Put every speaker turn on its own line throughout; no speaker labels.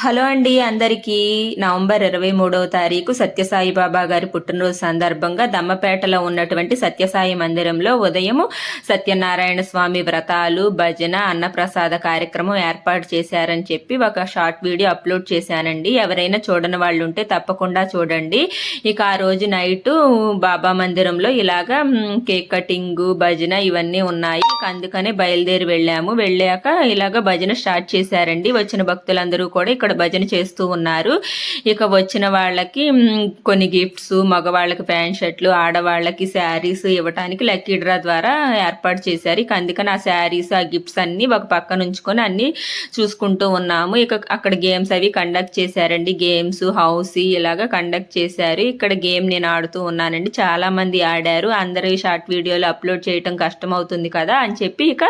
Hello అండి అందరికీ November ఇరవై మూడవ తారీఖు సత్యసాయి బాబా గారి పుట్టినరోజు సందర్భంగా దమ్మపేటలో ఉన్నటువంటి సత్యసాయి మందిరంలో ఉదయము సత్యనారాయణ స్వామి వ్రతాలు భజన అన్నప్రసాద కార్యక్రమం ఏర్పాటు చేశారని చెప్పి ఒక షార్ట్ వీడియో అప్లోడ్ చేశానండి. ఎవరైనా చూడని వాళ్ళు ఉంటే తప్పకుండా చూడండి. ఇక ఆ రోజు నైట్ బాబా మందిరంలో ఇలాగా కేక్ కటింగ్ భజన ఇవన్నీ ఉన్నాయి. అందుకనే బయలుదేరి వెళ్ళాము. వెళ్ళాక ఇలాగ భజన స్టార్ట్ చేశారండి. వచ్చిన భక్తులందరూ కూడా ఇక్కడ భజన చేస్తూ ఉన్నారు. ఇక వచ్చిన వాళ్ళకి కొన్ని గిఫ్ట్స్ మగవాళ్ళకి ప్యాంట్ షర్ట్లు ఆడవాళ్ళకి శారీస్ ఇవ్వటానికి లక్కీ డ్రా ద్వారా ఏర్పాటు చేశారు. ఇక అందుకని ఆ శారీస్ ఆ గిఫ్ట్స్ అన్ని ఒక పక్కన ఉంచుకొని అన్ని చూసుకుంటూ ఉన్నాము. ఇక అక్కడ గేమ్స్ అవి కండక్ట్ చేశారండి. గేమ్స్ హౌస్ ఇలాగా కండక్ట్ చేశారు. ఇక్కడ గేమ్ నేను ఆడుతూ ఉన్నానండి. చాలా మంది ఆడారు. అందరూ షార్ట్ వీడియోలు అప్లోడ్ చేయటం కష్టం అవుతుంది కదా అని చెప్పి ఇక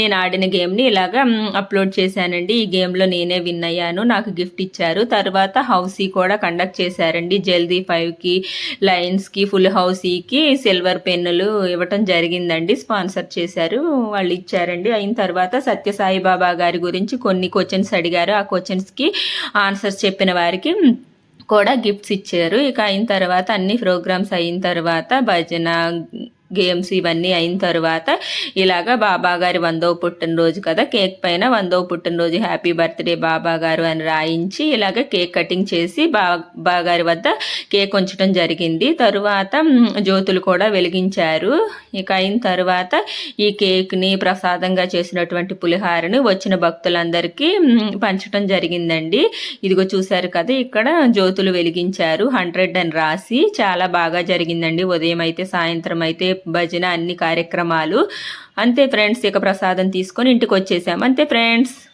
నేను ఆడిన గేమ్ని ఇలాగా అప్లోడ్ చేశానండి. ఈ గేమ్లో నేనే విన్ అయ్యాను. నాకు గిఫ్ట్ ఇచ్చారు. తర్వాత హౌసీ కూడా కండక్ట్ చేశారండి. జల్దీ ఫైవ్కి లైన్స్కి ఫుల్ హౌసీకి సిల్వర్ పెన్నులు ఇవ్వటం జరిగిందండి. స్పాన్సర్ చేశారు. వాళ్ళు ఇచ్చారండి. అయిన తర్వాత సత్యసాయి బాబా గారి గురించి కొన్ని క్వశ్చన్స్ అడిగారు. ఆ క్వశ్చన్స్కి ఆన్సర్స్ చెప్పిన వారికి కూడా గిఫ్ట్స్ ఇచ్చారు. ఇక అయిన తర్వాత అన్ని ప్రోగ్రామ్స్ అయిన తర్వాత భజన గేమ్స్ ఇవన్నీ అయిన తర్వాత ఇలాగా బాబా గారి వందవ పుట్టినరోజు కదా కేక్ పైన వందవ పుట్టినరోజు హ్యాపీ బర్త్డే బాబా గారు అని రాయించి ఇలాగ కేక్ కటింగ్ చేసి బాబా గారి వద్ద కేక్ ఉంచడం జరిగింది. తరువాత జ్యోతులు కూడా వెలిగించారు. ఇక అయిన తర్వాత ఈ కేక్ని ప్రసాదంగా చేసినటువంటి పులిహారని వచ్చిన భక్తులందరికీ పంచడం జరిగిందండి. ఇదిగో చూశారు కదా ఇక్కడ జ్యోతులు వెలిగించారు. హండ్రెడ్ అని రాసి చాలా బాగా జరిగిందండి. ఉదయం అయితే సాయంత్రం అయితే భజన అన్ని కార్యక్రమాలు. అంతే ఫ్రెండ్స్ ఇక ప్రసాదం తీసుకొని ఇంటికి వచ్చేసాం. అంతే ఫ్రెండ్స్.